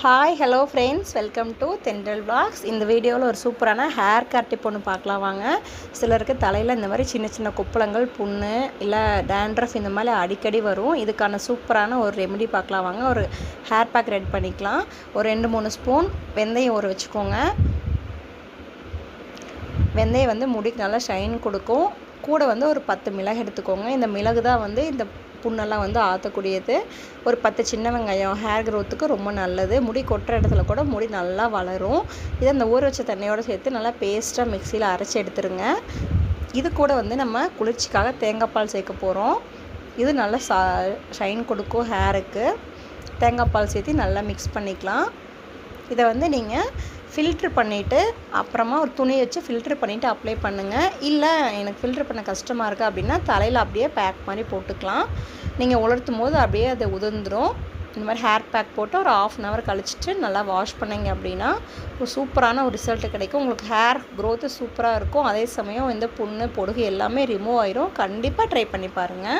Hi hello friends welcome to Thendral blogs இந்த வீடியோவில் ஒரு சூப்பரான ஹேர் கட் டிப் ஒன்று பார்க்கலாம் வாங்க. சிலருக்கு தலையில் இந்த மாதிரி சின்ன சின்ன குப்பளங்கள் புண்ணு இல்லை டேண்ட்ரஃப் இந்த மாதிரி அடிக்கடி வரும். இதுக்கான சூப்பரான ஒரு ரெமெடி பார்க்கலாம் வாங்க. ஒரு ஹேர் பேக் ரெடி பண்ணிக்கலாம். ஒரு ரெண்டு மூணு ஸ்பூன் வெந்தயம் ஊற வச்சுக்கோங்க. வெந்தயம் வந்து முடிக்கு நல்லா ஷைன் கொடுக்கும். கூட வந்து ஒரு பத்து மிளகு எடுத்துக்கோங்க. இந்த மிளகு தான் வந்து இந்த புண்ணெல்லாம் வந்து ஆற்றக்கூடியது ஒரு பத்து சின்ன வெங்காயம் ஹேர் க்ரோத்துக்கு ரொம்ப நல்லது. முடி கொட்டுற இடத்துல கூட முடி நல்லா வளரும். இதை இந்த ஊற வச்ச தண்ணியோடு சேர்த்து நல்லா பேஸ்ட்டாக மிக்சியில் அரைச்சி எடுத்துருங்க. இது கூட வந்து நம்ம குளிர்ச்சிக்காக தேங்காய் பால் சேர்க்க போகிறோம் இது நல்லா சா ஷைன் கொடுக்கும் ஹேருக்கு தேங்காய் பால் சேர்த்து நல்லா மிக்ஸ் பண்ணிக்கலாம். இதை வந்து நீங்கள் ஃபில்ட்ரு பண்ணிவிட்டு அப்புறமா ஒரு துணி வச்சு ஃபில்ட்ரு பண்ணிவிட்டு அப்ளை பண்ணுங்கள் இல்லை எனக்கு ஃபில்ட்ரு பண்ண கஷ்டமாக இருக்குது அப்படின்னா தலையில் அப்படியே பேக் மாதிரி போட்டுக்கலாம். நீங்கள் உலர்த்தும் போது அப்படியே அது உதிர்ந்துடும் இந்த மாதிரி ஹேர் பேக் போட்டு ஒரு ஆஃப் அன் ஹவர் கழிச்சிட்டு நல்லா வாஷ் பண்ணிங்க அப்படின்னா ஒரு சூப்பரான ஒரு ரிசல்ட் கிடைக்கும். உங்களுக்கு ஹேர் க்ரோத்து சூப்பராக இருக்கும். அதே சமயம் இந்த புண்ணு பொடுகு எல்லாமே ரிமூவ் ஆயிரும். கண்டிப்பாக ட்ரை பண்ணி பாருங்கள்